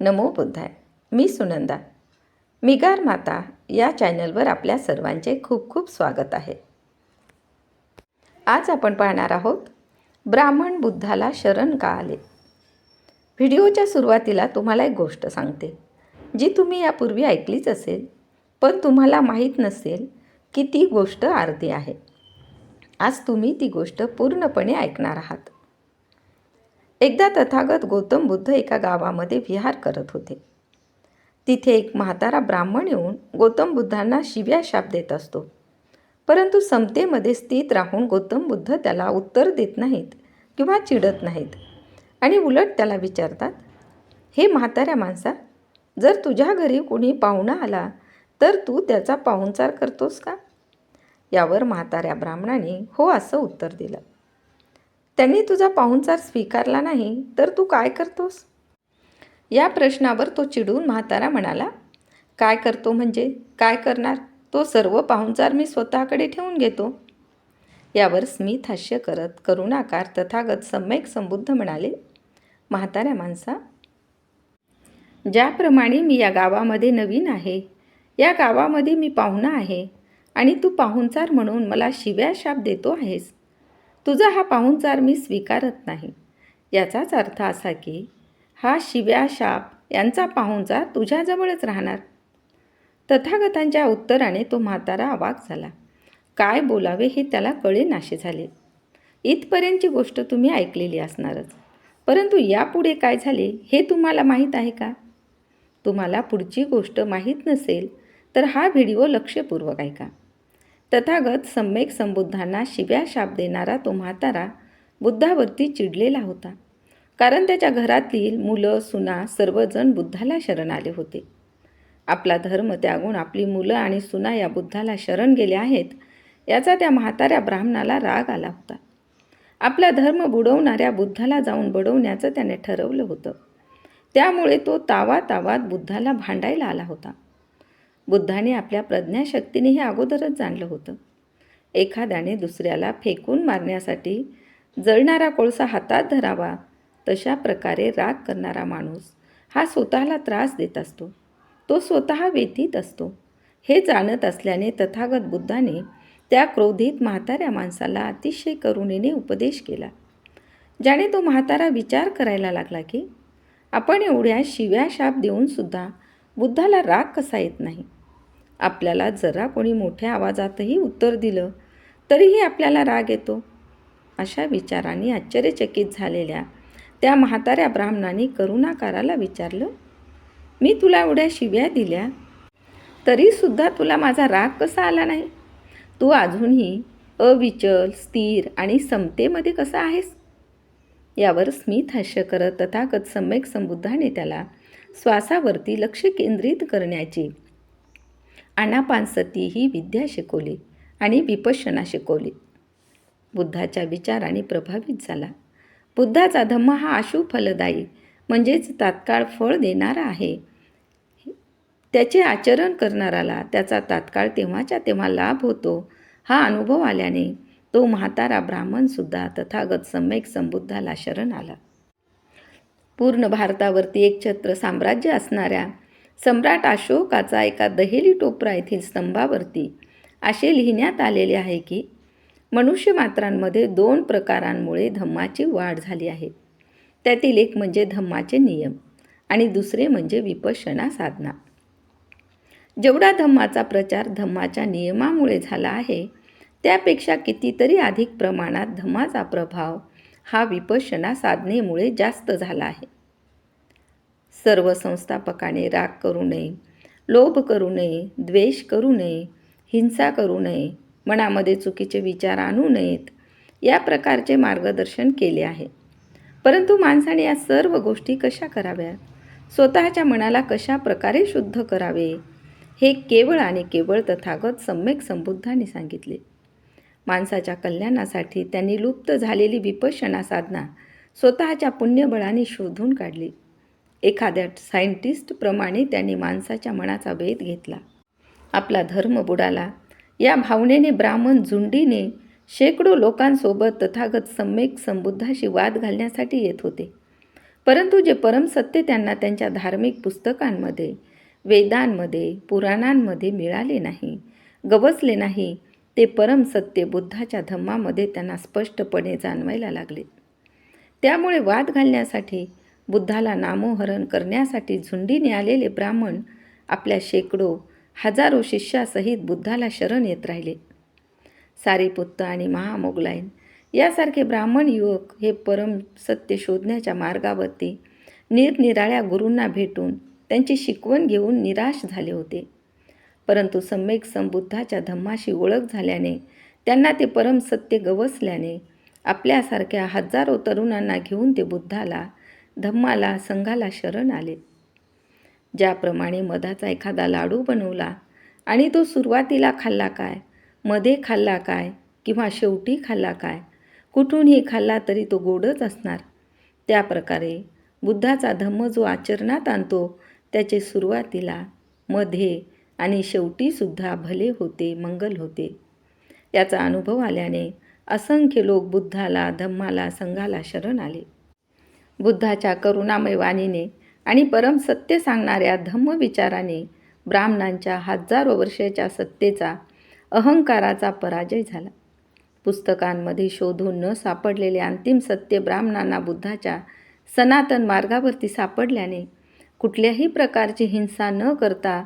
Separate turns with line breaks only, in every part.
नमो बुद्धाय. मी सुनंदा. मिगार माता या चॅनलवर आपल्या सर्वांचे खूप खूप स्वागत आहे. आज आपण पाहणार आहोत ब्राह्मण बुद्धाला शरण का आले? व्हिडिओच्या सुरुवातीला तुम्हाला एक गोष्ट सांगते. जी तुम्ही यापूर्वी ऐकलीच असेल पण तुम्हाला माहीत नसेल की ती गोष्ट अर्धी आहे. आज तुम्ही ती गोष्ट पूर्णपणे ऐकणार आहात. एकदा तथागत गौतम बुद्ध एका गावामध्ये विहार करत होते. तिथे एक म्हातारा ब्राह्मण येऊन गौतम बुद्धांना शिव्या शाप देत असतो. परंतु समतेमध्ये स्थित राहून गौतम बुद्ध त्याला उत्तर देत नाहीत किंवा चिडत नाहीत आणि उलट त्याला विचारतात हे म्हाताऱ्या माणसा जर तुझ्या घरी कोणी पाहुणा आला तर तू त्याचा पाहुणचार करतोस का? यावर म्हाताऱ्या ब्राह्मणाने हो असं उत्तर दिलं. त्यांनी तुझा पाहुणचार स्वीकारला नाही तर तू काय करतोस? या प्रश्नावर तो चिडून म्हातारा म्हणाला काय करतो म्हणजे? काय करणार? तो सर्व पाहुणचार मी स्वतःकडे ठेवून घेतो. यावर स्मित हास्य करत करुणाकार तथागत सम्यक संबुद्ध म्हणाले म्हाताऱ्या माणसा ज्याप्रमाणे मी या गावामध्ये नवीन आहे या गावामध्ये मी पाहुणा आहे आणि तू पाहुणचार म्हणून मला शिव्या शाप देतो आहेस तुझा हा पाहुणचार मी स्वीकारत नाही. याचाच अर्थ असा की हा शिव्या शाप यांचा पाहुणचार तुझ्याजवळच राहणार. तथागतांच्या उत्तराने तो म्हातारा अवाक झाला. काय बोलावे हे त्याला कळे नाशे झाले. इथपर्यंतची गोष्ट तुम्ही ऐकलेली असणारच. परंतु यापुढे काय झाले हे तुम्हाला माहीत आहे का? तुम्हाला पुढची गोष्ट माहीत नसेल तर हा व्हिडिओ लक्षपूर्वक ऐका. तथागत सम्यक संबुद्धांना शिव्या शाप देणारा तो म्हातारा बुद्धावरती चिडलेला होता. कारण त्याच्या घरातील मुलं सुना सर्वजण बुद्धाला शरण आले होते. आपला धर्म त्यागून आपली मुलं आणि सुना या बुद्धाला शरण गेले आहेत याचा त्या म्हाताऱ्या ब्राह्मणाला राग आला होता. आपला धर्म बुडवणाऱ्या बुद्धाला जाऊन बडवण्याचं त्याने ठरवलं होतं. त्यामुळे तो तावा तावात बुद्धाला भांडायला आला होता. बुद्धाने आपल्या प्रज्ञाशक्तीने हे अगोदरच जाणलं होतं. एखाद्याने दुसऱ्याला फेकून मारण्यासाठी जळणारा कोळसा हातात धरावा तशा प्रकारे राग करणारा माणूस हा स्वतःला त्रास देत असतो. तो स्वतः व्यतीत असतो. हे जाणत असल्याने तथागत बुद्धाने त्या क्रोधित म्हाताऱ्या माणसाला अतिशय करुणेने उपदेश केला. ज्याने तो म्हातारा विचार करायला लागला की आपण एवढ्या शिव्या शाप देऊनसुद्धा बुद्धाला राग कसा येत नाही? आपल्याला जरा कोणी मोठ्या आवाजातही उत्तर दिलं तरीही आपल्याला राग येतो. अशा विचारांनी आश्चर्यचकित झालेल्या त्या म्हाताऱ्या ब्राह्मणाने करुणाकाराला विचारलं मी तुला एवढ्या शिव्या दिल्या? तरीसुद्धा तुला माझा राग कसा आला नाही? तू अजूनही अविचल स्थिर आणि समतेमध्ये कसा आहेस? यावर स्मित हास्य करत तथागत सम्यक संबुद्धाने त्याला श्वासावरती लक्ष केंद्रित करण्याची आनापानसती ही विद्या शिकवली आणि विपश्यना शिकवली. बुद्धाच्या विचाराने प्रभावित झाला. बुद्धाचा धम्म हा आशु फलदायी म्हणजेच तात्काळ फळ देणारा आहे. त्याचे आचरण करणाराला त्याचा तात्काळ तेव्हाच्या तेव्हा लाभ होतो हा अनुभव आल्याने तो म्हातारा ब्राह्मणसुद्धा तथागत सम्यक संबुद्धाला शरण आला. पूर्ण भारतावरती एक छत्र साम्राज्य असणाऱ्या सम्राट अशोकाचा एका दहेली टोपरा येथील स्तंभावरती असे लिहिण्यात आलेले आहे की मनुष्यमात्रांमध्ये दोन प्रकारांमुळे धम्माची वाढ झाली आहे. त्यातील एक म्हणजे धम्माचे नियम आणि दुसरे म्हणजे विपशना साधना. जेवढा धम्माचा प्रचार धम्माच्या नियमामुळे झाला आहे त्यापेक्षा कितीतरी अधिक प्रमाणात धम्माचा प्रभाव हा विपशना साधनेमुळे जास्त झाला आहे. सर्व संस्थापकाने राग करू नये लोभ करू नये द्वेष करू नये हिंसा करू नये मनामध्ये चुकीचे विचार आणू नयेत या प्रकारचे मार्गदर्शन केले आहे. परंतु माणसाने या सर्व गोष्टी कशा कराव्या स्वतःच्या मनाला कशा प्रकारे शुद्ध करावे? हे केवळ आणि केवळ तथागत सम्यक संबुद्धाने सांगितले. माणसाच्या कल्याणासाठी त्यांनी लुप्त झालेली विपशना साधना स्वतःच्या पुण्यबळाने शोधून काढली. एखाद्या सायंटिस्टप्रमाणे त्यांनी माणसाच्या मनाचा वेध घेतला. आपला धर्म बुडाला. या भावनेने ब्राह्मण झुंडीने शेकडो लोकांसोबत तथागत सम्यक संबुद्धाशी वाद घालण्यासाठी येत होते. परंतु जे परमसत्य त्यांना त्यांच्या धार्मिक पुस्तकांमध्ये वेदांमध्ये पुराणांमध्ये मिळाले नाही गवसले नाही ते परमसत्य बुद्धाच्या धम्मामध्ये त्यांना स्पष्टपणे जाणवायला लागले. त्यामुळे वाद घालण्यासाठी बुद्धाला नामोहरण करण्यासाठी झुंडीने आलेले ब्राह्मण आपल्या शेकडो हजारो शिष्यासहित बुद्धाला शरण येत राहिले. सारीपुत्त आणि महामोगलाईन यासारखे ब्राह्मण युवक हे परम सत्य शोधण्याच्या मार्गावरती निरनिराळ्या गुरूंना भेटून त्यांची शिकवण घेऊन निराश झाले होते. परंतु सम्यक संबुद्धाच्या धम्माशी ओळख झाल्याने त्यांना ते परम सत्य गवसल्याने आपल्यासारख्या हजारो तरुणांना घेऊन ते बुद्धाला धम्माला संघाला शरण आले. ज्याप्रमाणे मधाचा एखादा लाडू बनवला आणि तो सुरुवातीला खाल्ला काय मध्ये खाल्ला काय किंवा शेवटी खाल्ला काय कुठूनही खाल्ला तरी तो गोडच असणार. त्या प्रकारे बुद्धाचा धम्म जो आचरणात आणतो त्याचे सुरुवातीला मध्ये आणि शेवटीसुद्धा भले होते मंगल होते. याचा अनुभव आल्याने असंख्य लोक बुद्धाला धम्माला संघाला शरण आले. बुद्धाच्या करुणामय वाणीने आणि परम सत्य सांगणाऱ्या धम्म विचाराने ब्राह्मणांच्या हजारो वर्षाच्या सत्तेचा अहंकाराचा पराजय झाला. पुस्तकांमध्ये शोधून न सापडलेले अंतिम सत्य ब्राह्मणांना बुद्धाच्या सनातन मार्गावरती सापडल्याने कुठल्याही प्रकारची हिंसा न करता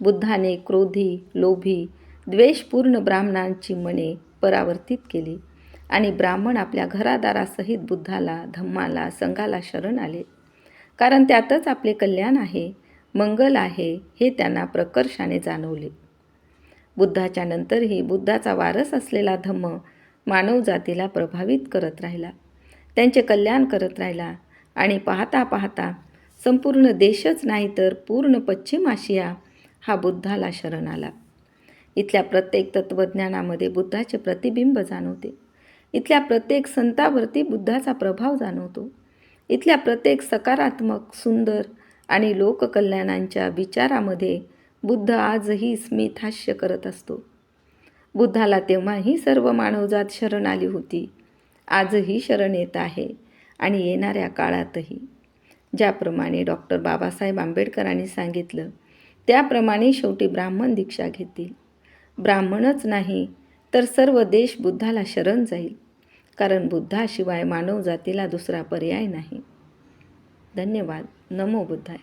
बुद्धाने क्रोधी लोभी द्वेषपूर्ण ब्राह्मणांची मने परावर्तित केली. आणि ब्राह्मण आपल्या घरादारासहित बुद्धाला धम्माला संघाला शरण आले. कारण त्यातच आपले कल्याण आहे मंगल आहे हे त्यांना प्रकर्षाने जाणवले. बुद्धाच्या नंतरही बुद्धाचा वारस असलेला धम्म मानवजातीला प्रभावित करत राहिला. त्यांचे कल्याण करत राहिला आणि पाहता पाहता संपूर्ण देशच नाही तर पूर्ण पश्चिम आशिया हा बुद्धाला शरण आला. इथल्या प्रत्येक तत्त्वज्ञानामध्ये बुद्धाचे प्रतिबिंब जाणवते. इथल्या प्रत्येक संतावरती बुद्धाचा प्रभाव जाणवतो. इथल्या प्रत्येक सकारात्मक सुंदर आणि लोककल्याणांच्या विचारामध्ये बुद्ध आजही स्मित हास्य करत असतो. बुद्धाला तेव्हाही सर्व मानवजात शरण आली होती. आजही शरण येत आहे आणि येणाऱ्या काळातही. ज्याप्रमाणे डॉक्टर बाबासाहेब आंबेडकरांनी सांगितलं त्याप्रमाणे शेवटी ब्राह्मण दीक्षा घेतील. ब्राह्मणच नाही तर सर्व देश बुद्धाला शरण जाईल. कारण बुद्धाशिवाय मानवजातीला दुसरा पर्याय नाही. धन्यवाद. नमो बुद्धाय.